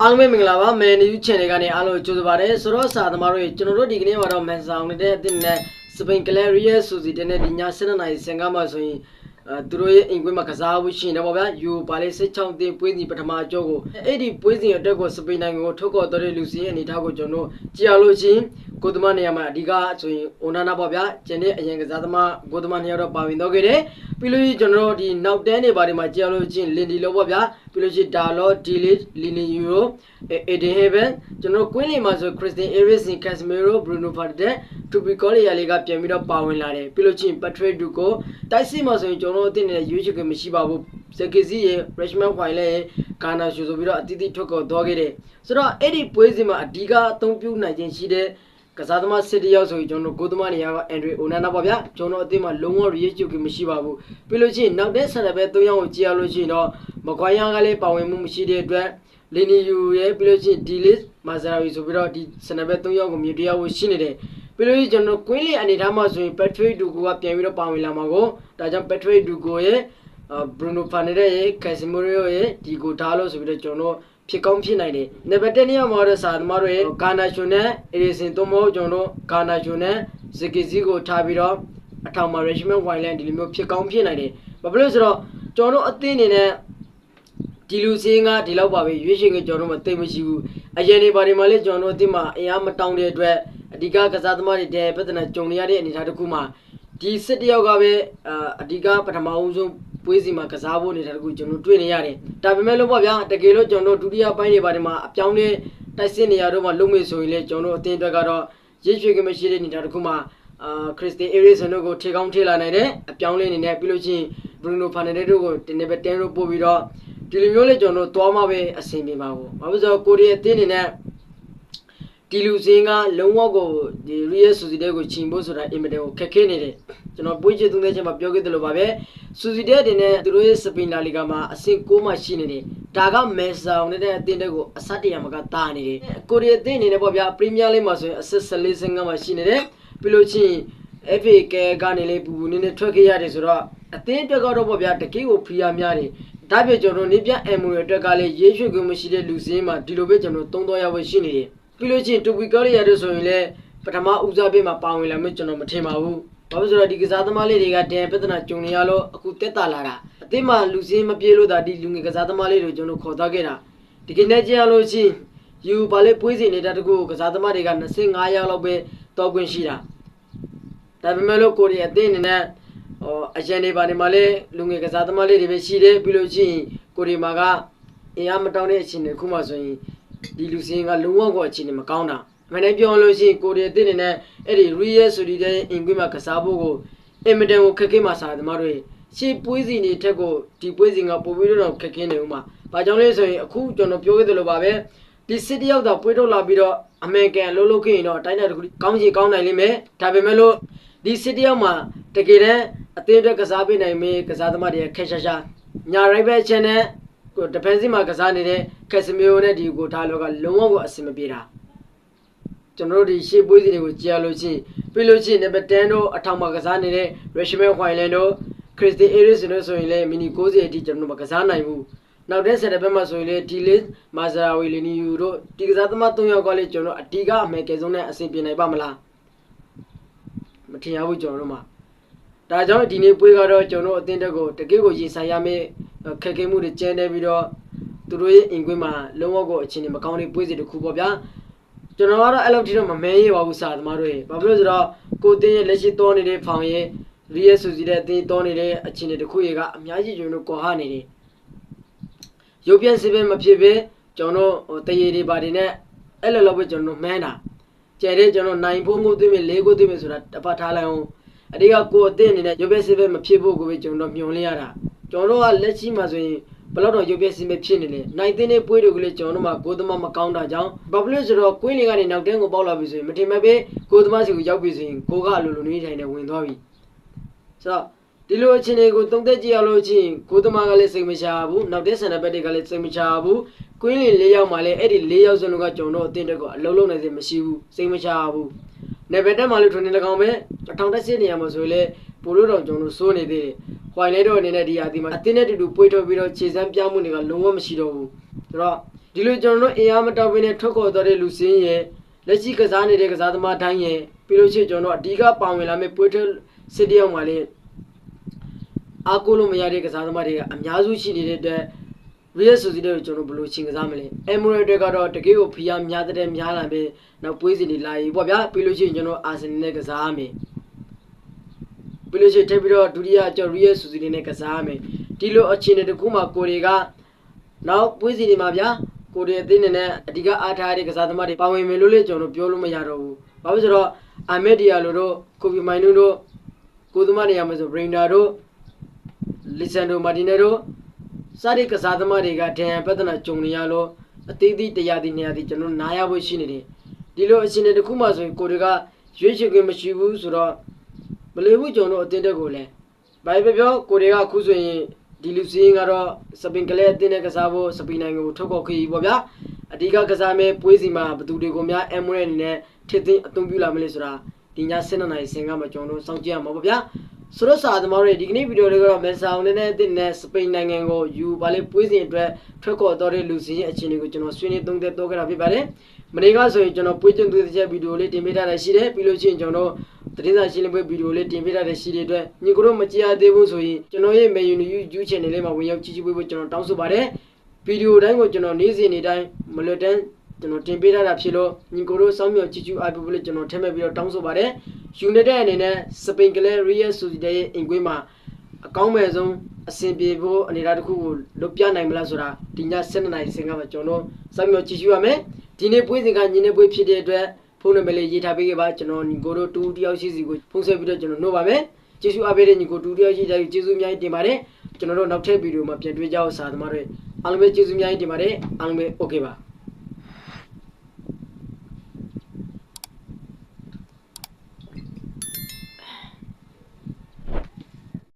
အားလုံးပဲမင်္ဂလာပါမယ်နယူး channel ကနေအားလုံးကြိုဆိုပါရစေဆိုတော့စာသမားတို့ရေကျွန်တော်တို့ဒီကနေ့မှာတော့မန်ဆောင်နေတဲ့အတင်းနဲ့စပိန်ကလရီယာဆူစီတဲ့နဲ့ဒီည7နာရီစင်ကားမှာဆိုရင်အဲသူတို့ရဲ့အိမ်ကွင်းမှာကစားဖို့ရှိနေတယ်ပေါ့ဗျာယူပါလေးစစ်ချောင်းတင်ပွေးစီပထမအကျော်ကိုအဲ့ဒီပွေးစီအတွက်ကိုစပိန်နိုင်ငံကိုထုတ်ခေါ်တော်တဲ့လူစီရဲ့အနေထားကိုကျွန်တော်ကြည့်ရလို့ချင်း ကိုသမနေရာမှာအဓိကဆိုရင်အိုနာနာပေါ့ဗျာကျန်တဲ့အရင်ကစားသမားကိုသမနေရာတော့ပါဝင်တော့ခဲ့တယ်ပြီးလို့ရှိရင်ကျွန်တော်တို့ဒီနောက်တန်းတွေဘာတွေမှာကြည့်ရလို့ချင်းလင်ဒီလောပေါ့ဗျာပြီးလို့ရှိရင်ဒါလောဒီလီလီနီယူရိုအေဒင်ဟေဗန်ကျွန်တော်ကွင်းလီမှာဆိုခရစ်စတင်အေရစ်စင်ကက်စမီရိုဘရူနိုဖာတက်တူပီကောလီယာလေးကပြန်ပြီးတော့ပါဝင်လာတယ်ပြီးလို့ချင်းပက်ထရစ်ဒူကိုတိုက်စစ်မှာဆိုရင်ကျွန်တော်တို့အသင်းနဲ့ရွေးချယ်ခွင့်မရှိပါဘူးဇက်ကီစီရဲ့ freshman white လည်းကာနာရှူဆိုပြီးတော့အတီးတီးထွက်ခေါ်သွားခဲ့တယ်ဆိုတော့အဲ့ဒီပွဲစဉ်မှာအဓိကအသုံးပြုနိုင်ခြင်းရှိတဲ့ ကစားသမားစစ်တယောက်ဆိုရင်ကျွန်တော်ကိုသမားနေရာကအန်ဒရီအိုနာနာပါဗျာကျွန်တော်အသင်းမှာလုံးဝရွေးချယ်ခွင့်မရှိပါဘူးပြီးလို့ချင်းနောက်တဲ့ဆန်တဲ့ဘဲ၃ယောက်ကိုကြည့်ရလို့ရှိရင်တော့မခွာရန်ကလည်းပါဝင်မှုမရှိတဲ့အတွက်လီနီယူရဲ့ပြီးလို့ချင်းဒီလစ်မာဇာရီဆိုပြီးတော့ဒီဆန်တဲ့ဘဲ၃ယောက်ကိုမြင်တရားဖို့ရှိနေတယ်ပြီးလို့ကျွန်တော်ကွင်းလီအနေထားမှာဆိုရင်ပက်ထရစ်ဒူကိုကပြန်ပြီးတော့ပါဝင်လာမှာကိုဒါကြောင့်ပက်ထရစ်ဒူကိုရဲ့ဘရူနိုဖာနေရက်ရဲ့ကက်ဆီမိုရီယိုရဲ့ဒီကိုထားလို့ဆိုပြီးတော့ကျွန်တော် ဖြစ်ကောင်းဖြစ်နိုင်တယ်။နံပါတ်1နေရာမှာတော့စာသမားတို့ရဲ့ဂါနာရှင်နဲ့အရီစင်တို့မဟုတ်ကျွန်တော်ဂါနာရှင်နဲ့ဇကီဇီကိုထားပြီးတော့အထောင်မှာ regiment wildland ဒီလိုမျိုးဖြစ်ကောင်းဖြစ်နိုင်တယ်။ဘာဖြစ်လို့ဆိုတော့ကျွန်တော်အသင်းအနေနဲ့ဒီလူစင်းကဒီလောက်ပါပဲရွေးရှင်ကကျွန်တော်မသိမရှိဘူး။အရင်နေပါဒီမှာလေကျွန်တော်အသင်းမှာအင်အားမတောင်းတဲ့အတွက်အဓိကကစားသမားတွေတဲ့ပြဿနာကြုံနေရတဲ့အနေအထားတစ်ခုမှာဒီစစ်တယောက်ကပဲအဓိကပထမအဆုံး ပွဲစီမှာကစားဖို့နေတာတခုကျွန်တော်တွေ့နေရတယ်။ဒါပေမဲ့လို့ပေါ့ဗျာတကယ်လို့ကျွန်တော်ဒုတိယပိုင်းတွေပါတယ်မှာအပြောင်းလဲတိုက်စစ်နေရတော့မှလုံးမေဆိုရင်လေကျွန်တော်အသင်းအတွက်ကတော့ရည်ရွယ်ကမရှိတဲ့နေတာတခုမှာအာခရစ်စတီအေရီဆန်တို့ကိုထေကောင်းထေလာနိုင်တဲ့အပြောင်းလဲအနေနဲ့ပြီးလို့ချင်းဘရူနိုဖာနယ်ဒက်တို့ကိုတင်းနေပဲတင်းလို့ပို့ပြီးတော့ဒီလိုမျိုးလေကျွန်တော်သွားမှပဲအဆင်ပြေပါဘူး။ဘာလို့ဆိုတော့ကိုရီးယားအသင်းအနေနဲ့ ဒီလူစင်းကလုံးဝကိုဒီ real society ကိုချိန်ဖို့ဆိုတာအင်မတန်ကိုခက်ခဲနေတယ်ကျွန်တော်ပွေးချသုံးတဲ့ချက်မှာပြောခဲ့တယ်လို့ပါပဲ society တင်တဲ့သူတို့ရဲ့စပင်လာလီဂါမှာအဆင့်6မှရှိနေတယ်ဒါကမဲဆောင်နေတဲ့အသင်းတွေကိုအစတရမကတာနေတယ်ကိုရီးယားအသင်းအနေနဲ့ပေါ့ဗျာပရီးမီးယားလိမှာဆိုရင်အဆင့်14ဆင့်ကမှရှိနေတယ်ပြီးလို့ချင်း FA ကဲကနေလေပူပူနေနေထွက်ခဲ့ရတယ်ဆိုတော့အသင်းအတွက်ကတော့ပေါ့ဗျာတကယ်ကိုဖီယာများတယ်ဒါပြကျွန်တော်နေပြအမ်မူရဲ့အတွက်ကလည်းရေးရွှေခွင့်မရှိတဲ့လူစင်းမှာဒီလိုပဲကျွန်တော်သုံးတော့ရဖို့ရှိနေတယ် ပြီးလို့ချင်းတူပီကောရီယာတို့ဆိုရင်လည်းပထမဦးစားပေးမှာပါဝင်လာမယ်ကျွန်တော်မထင်ပါဘူးဘာလို့ဆိုတော့ဒီကစားသမားလေးတွေကဒန်ပြဿနာကြုံနေရလို့အခုတက်တာလာတာအသင်းမှာလူစင်းမပြေလို့ဒါဒီလူငယ်ကစားသမားလေးတွေကျွန်တော်ခေါ်သွားခဲ့တာဒီကနေ့ကြည့်ရလို့ချင်းယူပါလေပွေးစီနေတဲ့တကူကစားသမားတွေက25ရောက်လောက်ပဲတောက်ခွင့်ရှိတာဒါပေမဲ့လို့ကိုရီးယားအသင်းအနေနဲ့ဟောအရင်နေပါနေမှာလေလူငယ်ကစားသမားလေးတွေပဲရှိတယ်ပြီးလို့ချင်းကိုရီးယားမှာကအင်အားမတောင်းတဲ့အချိန်တွေခုမှဆိုရင် ဒီလူစင်းကလုံးဝကိုအခြေအနေမကောင်းတာမနေ့ပြောလို့ရှိရင်ကိုရီးယားတင်းနေတဲ့အဲ့ဒီ real ဆိုတဲ့အင်ကွင်းမှာကစားဖို့ကိုအင်မတန်ကိုခက်ခဲမှာစားသမားတွေရှေ့ပွေးစီနေထက်ကိုဒီပွေးစီကပို့ပြီးတော့ခက်ခဲနေဦးမှာ။ဘာကြောင့်လဲဆိုရင်အခုကျွန်တော်ပြောခဲ့သလိုပါပဲဒီစစ်တယောက်တော့ပွေးထုတ်လာပြီးတော့အမေရိကန်လှုပ်လှုပ်ခဲ့ရင်တော့တိုင်းတဲ့တခုကောင်းချေကောင်းနိုင်လိမ့်မယ်။ဒါပေမဲ့လို့ဒီစစ်တယောက်မှာတကယ်တမ်းအသင်းအတွက်ကစားပေးနိုင်မေးကစားသမားတွေကခက်ရှာရှာညာရိုက်ဘက်ချန်နဲ့ကို defensive မှာကစားနေတဲ့ကက်စမီယိုနဲ့ဒီကိုထားလောကလုံးဝကိုအဆင်မပြေတာ။ကျွန်တော်တို့ဒီရှေ့ပွေးစီတွေကိုကြည့်ရလို့ချင်းပြီးလို့ချင်းနံပါတ်10တို့အထောင်မှာကစားနေတဲ့ Richmond Highland တို့ Christy Aris တို့ဆိုရင်လည်းမီနီ90အထိကျွန်တော်တို့မကစားနိုင်ဘူးနောက်တဲ့ဆက်တဲ့ဘက်မှာဆိုရင်လည်း Dilis Mazarawi Leniu တို့ဒီကစားသမား၃ယောက်ကလည်းကျွန်တော်အတီကအမေကဲဆုံးနဲ့အဆင်ပြေနိုင်ပါမလားမထင်ရဘူးကျွန်တော်တို့မှာဒါကြောင့်ဒီနေ့ပွေးကတော့ကျွန်တော်အသင်းတက်ကိုတကယ့်ကိုရင်ဆိုင်ရမယ့် ခက်ခဲမှုတွေကျန်းနေပြီးတော့သူတို့ရဲ့အင်ကွင်းမှာလုံးဝကိုအခြေအနေမကောင်းတဲ့ပွေးစီတစ်ခုပေါ့ဗျာကျွန်တော်ကတော့အဲ့လိုထိတော့မမဲရပါဘူးစာသမားတို့ရေဘာဖြစ်လို့ဆိုတော့ကိုတင်းရဲ့လက်ရှိတောနေတဲ့ဖောင်ရဲ့ရီယက်ဆူစီတဲ့အတင်းတောနေတဲ့အခြေအနေတစ်ခုရေကအများကြီးကျွန်တော်ကွာဟနေတယ်ရုပ်ပြန်စစ်ပဲမဖြစ်ပဲကျွန်တော်ဟိုတရေတွေပါတယ်နဲ့အဲ့လိုလိုပဲကျွန်တော်မှန်းတာကျဲတဲ့ကျွန်တော်နိုင်ဖို့မှုသွင်းမယ်လေးကိုသွင်းမယ်ဆိုတာတစ်ပတ်ထားလိုက်အောင်အဓိကကိုအတင်းအနေနဲ့ရုပ်ပြန်စစ်ပဲမဖြစ်ဖို့ကိုပဲကျွန်တော်မျှော်လင့်ရတာ ကျွန်တော်ကလက်ရှိမှာဆိုရင်ဘလောက်တော့ရုပ်ပြက်စီမဲ့ဖြစ်နေလဲနိုင်တင်းတဲ့ပွဲတွေကလေးကျွန်တော်တို့မှာကိုသမမကောင်းတာကြောင့်ဘာဖြစ်လို့ဆိုတော့ကွင်းလေးကနေနောက်တန်းကိုပေါက်လာပြီဆိုရင်မတင်မဲ့ပဲကိုသမစီကိုရောက်ပြီဆိုရင်ကိုကအလိုလိုနေထိုင်နေဝင်သွားပြီဆိုတော့ဒီလိုအခြေအနေကိုတုံးသက်ကြည့်ရလို့ချင်းကိုသမကလည်းစိတ်မချဘူးနောက်တဲ့ဆန်တဲ့ဘက်တွေကလည်းစိတ်မချဘူးကွင်းလေး၄ယောက်မှလည်းအဲ့ဒီ၄ယောက်စလုံးကကျွန်တော်အတင်းတက်ကအလုံးလုံးနိုင်စေမရှိဘူးစိတ်မချဘူးနေဘက်တက်မှလို့ထွန်းနေ၎င်းပဲအထောင်တက်စစ်နေရမှာဆိုရင်လေပိုလို့တော့ကျွန်တော်စိုးနေသေးတယ် ဟွိုင်လဲတော့အနေနဲ့ဒီအဒီမှာအတင်းနဲ့တူတူပွေးထုတ်ပြီးတော့ခြေစမ်းပြမှုတွေကလုံးဝမရှိတော့ဘူးဆိုတော့ဒီလိုကျွန်တော်တို့အင်အားမတောက်ဘဲနဲ့ထွက်ခေါ်သွားတဲ့လူစင်းရဲ့လက်ရှိကစားနေတဲ့ကစားသမားတိုင်းရဲ့ပြီးလို့ရှိရင်ကျွန်တော်တို့အဓိကပါဝင်လာမယ့်ပွဲထွက်စစ်တယောက်မှာလည်းအားကိုးလို့မရတဲ့ကစားသမားတွေကအများစုရှိနေတဲ့အတွက် Real Society ကိုကျွန်တော်ဘယ်လိုချင်းကစားမလဲ Emirates တွေကတော့တကယ်ကိုဖီးယားများတဲ့များလာပဲနောက်ပွဲစဉ်တွေလာပြီပေါ့ဗျာပြီးလို့ရှိရင်ကျွန်တော် Arsenal နဲ့ကစားရမယ် ပြီးလို့ရှိရင်ထပ်ပြီးတော့ဒုတိယကျော် Real Society နဲ့ကစားရမယ်ဒီလိုအခြေအနေတစ်ခုမှာကိုတွေကနောက်ပွဲစဉ်တွေမှာဗျာကိုတွေအသင်းနဲ့အဓိကအားထားတဲ့ကစားသမားတွေပါဝင်မယ်လို့လည်းကျွန်တော်ပြောလို့မရတော့ဘူးဘာဖြစ်လို့ဆိုတော့အာမက်ဒီယာလိုတို့ကိုဗီမိုင်နူတို့ကိုသမားနေရာမှာဆိုဘရိန်ဒါတို့လီဆန်ဒိုမာတီနယ်တို့စတဲ့ကစားသမားတွေကဒဏ်ရာပြဿနာကြုံနေရလို့အသေးသေးတရားသေးနေရာသေးကျွန်တော်နားရဖို့ရှိနေတယ်ဒီလိုအရှင်တွေတစ်ခုမှဆိုရင်ကိုတွေကရွေးချယ်ခွင့်မရှိဘူးဆိုတော့ မလေးဘူးကျွန်တော်အတင်းတက်ကိုလဲဘာပဲပြောကိုတွေကအခုဆိုရင်ဒီလူစင်းကတော့စပင်ကလေးအတင်းနဲ့ကစားဖို့စပင်နိုင်ငံကိုထုတ်ခေါ်ခရီးပေါ့ဗျာအဓိကကစားမဲ့ပွဲစီမှာဘယ်သူတွေကိုများအမရအနေနဲ့ထစ်သိမ်းအသုံးပြုလာမလဲဆိုတာဒီည7နာရီဆင်ကမှာကျွန်တော်တို့စောင့်ကြည့်ရမှာပေါ့ဗျာ ဆိုတော့စာသမားတွေဒီကနေ့ဗီဒီယိုလေးကတော့မန်ဆာအောင်နဲ့အသစ်နဲ့စပိန်နိုင်ငံကိုယူပါလေပွေးစဉ်အတွက်ထွက်ခေါ်တော်တဲ့လူစီရဲ့အခြေအနေကိုကျွန်တော်ဆွေးနွေးသုံးသပ်တော့ခဲ့တာဖြစ်ပါတယ်။မနေ့ကဆိုရင်ကျွန်တော်ပွေးကျုံသွေးတဲ့ဗီဒီယိုလေးတင်ပေးထားတာရှိတယ်ပြီးလို့ရှိရင်ကျွန်တော်သတင်းစာရှင်းလင်းပွဲဗီဒီယိုလေးတင်ပေးထားတဲ့ရှိတဲ့အတွက်ညီကိုတို့မကြည့်ရသေးဘူးဆိုရင်ကျွန်တော်ရဲ့ menu YouTube channel လေးမှာဝင်ရောက်ကြည့်ကြည့်ပေးဖို့ကျွန်တော်တောင်းဆိုပါတယ်။ဗီဒီယိုတိုင်းကိုကျွန်တော်နေ့စဉ်နေ့တိုင်းမလွတ်တမ်း ကျွန်တော်တင်ပေးထားတာဖြစ်လို့ညီကိုတို့စောင်းမြော်ကြည့်ကြည့်အားပေးဖို့လည်းကျွန်တော်ထည့်မဲ့ပြီးတော့တောင်းဆိုပါတယ် United အနေနဲ့စပိန်ကလေး Real Sociedad ရဲ့အင်ကွေးမှာအကောင်းမဲ့ဆုံးအဆင်ပြေဖို့အနေအထားတစ်ခုကိုလွတ်ပြနိုင်မလားဆိုတာဒီည7:00နာရီစင်ကမှာကျွန်တော်စောင်းမြော်ကြည့်ကြည့်ရမယ်ဒီနေ့ပွဲစဉ်ကညီနေပွဲဖြစ်တဲ့အတွက်ဖုန်းနံပါတ်လေးရေးထားပေးခဲ့ပါကျွန်တော်ညီကိုတို့တူတယောက်ရှိစီကိုဖုန်းဆက်ပြီးတော့ကျွန်တော်နှုတ်ပါမယ်ကျေးဇူးအားပေးတဲ့ညီကိုတူတယောက်ရှိတဲ့ကျေးဇူးအများကြီးတင်ပါတယ်ကျွန်တော်တို့နောက်ထပ်ဗီဒီယိုမှာပြန်တွေ့ကြအောင်စာသမားတွေအားလုံးပဲကျေးဇူးအများကြီးတင်ပါတယ်အားလုံးပဲ okay ပါ